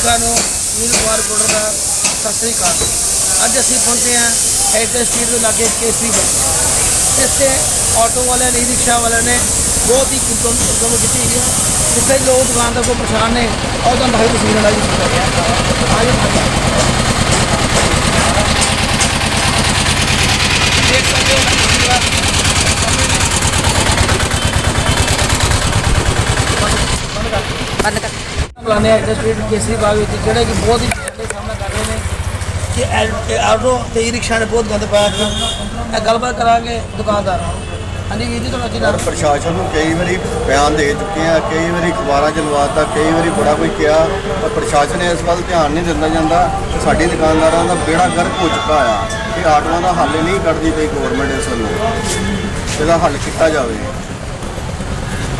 ਦਰਸ਼ਕਾਂ ਨੂੰ ਨੀਲ ਕੁਮਾਰ ਕੋਟਰ ਦਾ ਸਤਿ ਸ੍ਰੀ ਅਕਾਲ। ਅੱਜ ਅਸੀਂ ਪਹੁੰਚੇ ਹਾਂ ਹੈਰੀਟੇਜ ਸਟਰੀਟ ਦੇ ਲਾਗੇ ਕੇਸਰੀ ਬੱਸ ਇੱਥੇ ਆਟੋ ਵਾਲਿਆਂ ਨੇ ਰਿਕਸ਼ਾ ਵਾਲਿਆਂ ਨੇ ਬਹੁਤ ਹੀ ਕੁਦਮ ਕੁਦਮ ਕੀਤੀ ਹੋਈ ਹੈ। ਜਿੱਥੇ ਲੋਕ ਦੁਕਾਨਦਾਰ ਕੋਲ ਪਰੇਸ਼ਾਨ ਨੇ, ਉਹ ਤਾਂ ਭਾਈ ਤਸਵੀਰਾਂ ਨਾਲ ਜੀ ਆਜੋ ਦੇਖ ਸਕਦੇ ਹੋ ਬੰਦ ਕਰ। ਹੈਰੀਟੇਜ ਸਟਰੀਟ ਕੇਸਰੀ ਬਾਗ ਵਿੱਚ ਜਿਹੜੇ ਕਿ ਬਹੁਤ ਹੀ ਦਾ ਸਾਹਮਣਾ ਕਰ ਰਹੇ ਨੇ। ਕਿ ਇਹ ਆਟੋ ਤੇ ਈ ਰਿਕਸ਼ਾ ਨੇ ਬਹੁਤ ਗੰਦ ਪਾਇਆ ਇੱਥੇ। ਇਹ ਗੱਲਬਾਤ ਕਰਾਂਗੇ ਦੁਕਾਨਦਾਰ ਨਾਲ। ਹਾਂਜੀ ਵੀਰ ਜੀ ਤੁਹਾਡਾ ਕੀ ਨਾਮ? ਪ੍ਰਸ਼ਾਸਨ ਨੂੰ ਕਈ ਵਾਰੀ ਬਿਆਨ ਦੇ ਚੁੱਕੇ ਆ ਕਈ ਵਾਰੀ ਅਖਬਾਰਾਂ 'ਚ ਲਵਾਤਾ ਕਈ ਵਾਰੀ ਬੜਾ ਕੋਈ ਕਿਹਾ ਪਰ ਪ੍ਰਸ਼ਾਸਨ ਇਸ ਵੱਲ ਧਿਆਨ ਨਹੀਂ ਦਿੰਦਾ ਜਾਂਦਾ। ਸਾਡੀ ਦੁਕਾਨਦਾਰਾਂ ਦਾ ਬੇੜਾ ਗਰਕ ਹੋ ਚੁੱਕਾ ਆ ਕਿ ਆਟੋਆਂ ਦਾ ਹੱਲ ਨਹੀਂ ਕੱਢਦੀ ਪਈ ਗਵਰਨਮੈਂਟ ਇਸ ਵੱਲੋਂ। ਇਹਦਾ ਹੱਲ ਕੀਤਾ ਜਾਵੇ।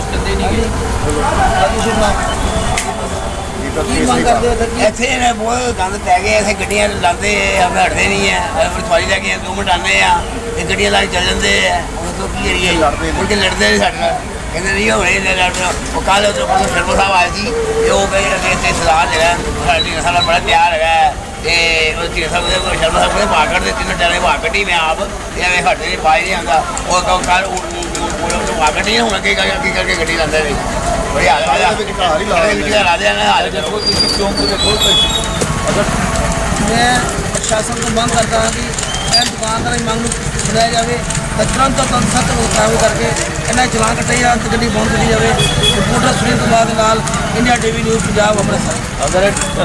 ਕੁਝ ਕਰਦੇ ਨਹੀਂ ਗੇ। ਰਾਜੂ ਸ਼ਰਮਾ ਦੀਪਕ ਕੀ ਮੰਗ ਕੇਸਰੀ ਕਰਦੇ ਹੋ ਸਰ ਕੀ ਇੱਥੇ ਇਹਨੇ ਬਹੁਤ ਗੰਦ ਪੈ ਗਏ ਇੱਥੇ ਗੱਡੀਆਂ ਲਾਉਂਦੇ ਆ ਹਟਦੇ ਨਹੀਂ ਆ। ਅਸੀਂ ਸਵਾਰੀ ਲੈ ਕੇ ਦੋ ਮਿੰਟ ਆਉਂਦੇ ਆ ਤੇ ਗੱਡੀਆਂ ਲਾ ਕੇ ਚੱਲ ਜਾਂਦੇ ਆ। ਹੁਣ ਤੋਂ ਕੀ ਕਰੀਏ? ਲੜਦੇ ਨੇ। ਮੁੜ ਕੇ ਲੜਦੇ ਨੇ ਸਾਡੇ ਨਾਲ। ਕਹਿੰਦੇ ਨਹੀਂ ਹੋਣੇ ਨੇ ਲੜਨਾ ਉਹ ਕੱਲ ਉਹ ਕੋਲ ਸ਼ਰਮਾ ਸਾਹਿਬ ਆਏ ਸੀ ਤੇ ਉਹ ਕਹੇ ਕਿ ਤੇ ਸਲਾਹ ਲੈਣਾ ਸਾਡੀ ਸਾਡਾ ਬੜਾ ਪਿਆਰ ਹੈਗਾ। ਹੈ। ਤੇ ਉਹ ਜੀ ਸਾਹਿਬ ਦੇ ਕੋਲ ਸ਼ਰਮਾ ਸਾਹਿਬ ਦੇ ਬਾਹਰ ਕੱਢਦੇ ਤਿੰਨ ਟਾਲੇ ਬਾਹਰ ਕੱਢੀ ਮੈਂ ਆਪ ਤੇ ਐਵੇਂ ਸਾਡੇ ਨੇ ਪਾਈ ਨਹੀਂ ਆਉਂਦਾ। ਉਹ ਕੱਲ ਉਹ ਆ ਗੱਡੀ ਹੁਣ ਅੱਗੇ ਅੱਗੇ ਕਰਕੇ ਗੱਡੀ ਲਾਉਂਦੇ ਨੇ। ਬੜੀ ਹਾਲ ਆ ਜਾ। ਘਰ ਲਾ ਦੇ ਨਾ ਹਾਲ ਦੇਖੋ ਤੁਸੀਂ ਚੌਂਕ ਦੇ ਕੋਲ ਤੇ ਅਗਰ ਮੈਂ ਪ੍ਰਸ਼ਾਸਨ ਤੋਂ ਮੰਗ ਕਰਦਾ ਹਾਂ ਕਿ ਇਹ ਦੁਕਾਨਦਾਰ ਦੀ ਮੰਗ ਨੂੰ ਸੁਣਿਆ ਜਾਵੇ ਤਾਂ ਤੁਰੰਤ ਤੋਂ ਸਖਤ ਕਰਕੇ ਇਹਨਾਂ ਚਲਾਨ ਕੱਟੇ ਜਾਂ ਗੱਡੀ ਬੰਦ ਕੀਤੀ ਜਾਵੇ ਰਿਪੋਰਟਰ ਸੁਨੀਲ ਕੁਮਾਰ ਦੇ ਨਾਲ India TV news Punjab Amritsar. ਅਗਰ